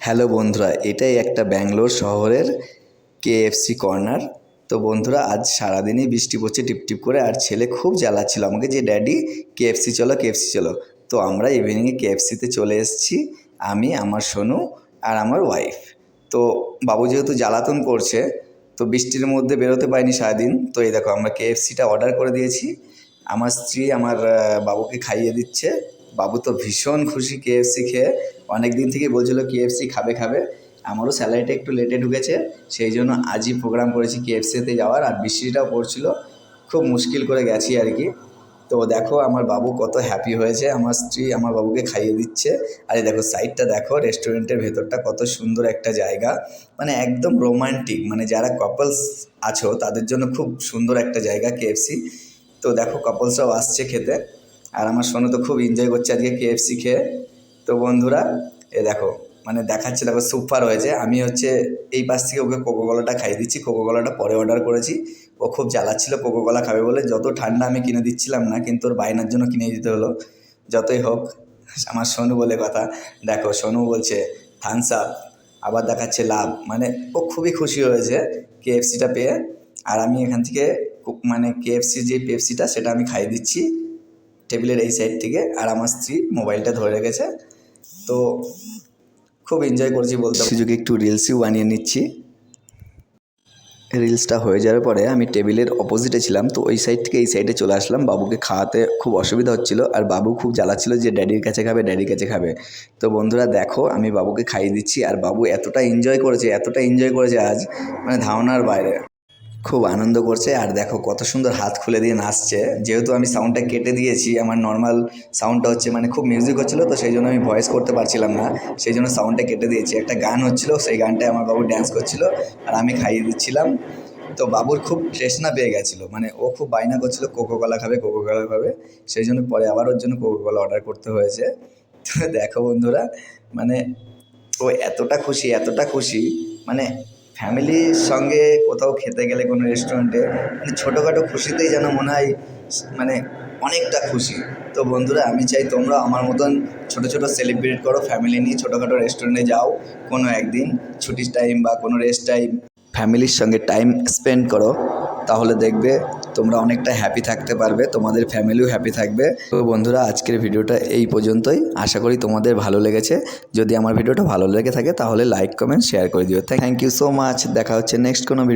Hello বন্ধুরা, এটাই একটা ব্যাঙ্গালোর শহরের কেএফসি কর্নার। তো বন্ধুরা, আজ সারাদিনই বৃষ্টি পড়ছে টিপটিপ করে, আর ছেলে খুব জ্বালাচ্ছিল আমাকে যে, ড্যাডি কেএফসি চলো কেএফসি চলো। তো আমরা ইভিনিংয়ে কেএফসিতে চলে এসেছি, আমি, আমার সোনু আর আমার ওয়াইফ তো বাবু যেহেতু জ্বালাতন করছে, তো বৃষ্টির মধ্যে বেরোতে পারিনি সারাদিন। তো এই দেখো, আমরা কেএফসিটা অর্ডার করে দিয়েছি। আমার স্ত্রী আমার বাবুকে খাইয়ে দিচ্ছে। বাবু তো ভীষণ খুশি কেএফসি খেয়ে। অনেক দিন থেকেই বলছিল কেএফসি খাবে খাবে। আমারও স্যালারিটা একটু লেটে ঢুকেছে, সেই জন্য আজই প্রোগ্রাম করেছি কেএফসিতে যাওয়ার। আর বৃষ্টিটাও পড়ছিল, খুব মুশকিল করে গেছি আর কি। তো দেখো, আমার বাবু কত হ্যাপি হয়েছে, আমার স্ত্রী আমার বাবুকে খাইয়ে দিচ্ছে। আর এই দেখো সাইডটা দেখো রেস্টুরেন্টের ভেতরটা কত সুন্দর একটা জায়গা। মানে একদম রোমান্টিক মানে যারা কাপলস আছো, তাদের জন্য খুব সুন্দর একটা জায়গা কেএফসি তো দেখো কাপলসরাও আসছে খেতে। আর আমার সোনু তো খুব এনজয় করছে আজকে কেএফসি খেয়ে। তো বন্ধুরা, এ দেখো মানে দেখাচ্ছে, দেখো, সুপার হয়েছে। আমি হচ্ছে এই পাশ থেকে ওকে কোকো কলাটা খাইয়ে দিচ্ছি। কোকো কলাটা পরে অর্ডার করেছি। ও খুব জ্বালাচ্ছিল কোকো কলা খাবে বলে। যত ঠান্ডা আমি কিনে দিচ্ছিলাম না, কিন্তু ওর বায়নার জন্য কিনে দিতে হলো। যতই হোক, আমার সোনু বলে কথা। দেখো, সোনু বলছে থামস আপ আবার দেখাচ্ছে লাভ মানে ও খুবই খুশি হয়েছে কেএফসিটা পেয়ে। আর আমি এখান থেকে মানে কেএফসির যে পেপসিটা সেটা আমি খাইয়ে দিচ্ছি। টেবিলের এই সাইড থেকে আর আমার স্ত্রী মোবাইলটা ধরে রেখেছে। তো খুব এনজয় করছি বলতে সুযোগে একটু রিলসও বানিয়ে নিচ্ছি। রিলসটা হয়ে যাওয়ার পরে আমি টেবিলের অপোজিটে ছিলাম, তো ওই সাইড থেকে এই সাইডে চলে আসলাম। বাবুকে খাওয়াতে খুব অসুবিধা হচ্ছিল আর বাবু খুব জ্বালাচ্ছিল যে ড্যাডির কাছে খাবে ড্যাডির কাছে খাবে। তো বন্ধুরা দেখো, আমি বাবুকে খাইয়ে দিচ্ছি আর বাবু এতটা এনজয় করেছে, এতটা এনজয় করেছে আজ মানে ধারণার বাইরে। খুব আনন্দ করছে আর দেখো কত সুন্দর হাত খুলে দিয়ে নাচছে। যেহেতু আমি সাউন্ডটা কেটে দিয়েছি, আমার নর্মাল সাউন্ডটা হচ্ছে মানে খুব মিউজিক হচ্ছিল, তো সেই জন্য আমি ভয়েস করতে পারছিলাম না। সেই জন্য সাউন্ডটা কেটে দিয়েছি। একটা গান হচ্ছিল, সেই গানটায় আমার বাবু ড্যান্স করছিল আর আমি খাইয়ে দিচ্ছিলাম। তো বাবুর খুব তৃষ্ণা পেয়ে গেছিল মানে ও খুব বায়না করছিল কোকো কলা খাবে কোকো কলা খাবে। সেই জন্য পরে আবার ওর জন্য কোকো কলা অর্ডার করতে হয়েছে। তো দেখো বন্ধুরা মানে ও এতটা খুশি এতটা খুশি মানে ফ্যামিলির সঙ্গে কোথাও খেতে গেলে কোনো রেস্টুরেন্টে মানে ছোটোখাটো খুশিতেই যেন মনে হয় মানে অনেকটা খুশি। তো বন্ধুরা, আমি চাই তোমরা আমার মতন ছোটো ছোটো সেলিব্রেট করো ফ্যামিলি নিয়ে ছোটোখাটো রেস্টুরেন্টে যাও, কোনো একদিন ছুটির টাইম বা কোনো রেস্ট টাইম ফ্যামিলির সঙ্গে টাইম স্পেন্ড করো, তাহলে দেখবে তোমরা অনেকটা হ্যাপি থাকতে পারবে, তোমাদের ফ্যামিলিও হ্যাপি থাকবে। তো বন্ধুরা, আজকের ভিডিওটা এই পর্যন্তই। আশা করি তোমাদের ভালো লেগেছে। যদি আমার ভিডিওটা ভালো লেগে থাকে, তাহলে লাইক কমেন্ট শেয়ার করে দিও। থ্যাংক ইউ সো মাচ দেখা হচ্ছে নেক্সট কোনো ভিডিও